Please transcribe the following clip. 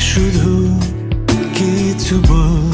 শুধু কিছু বল।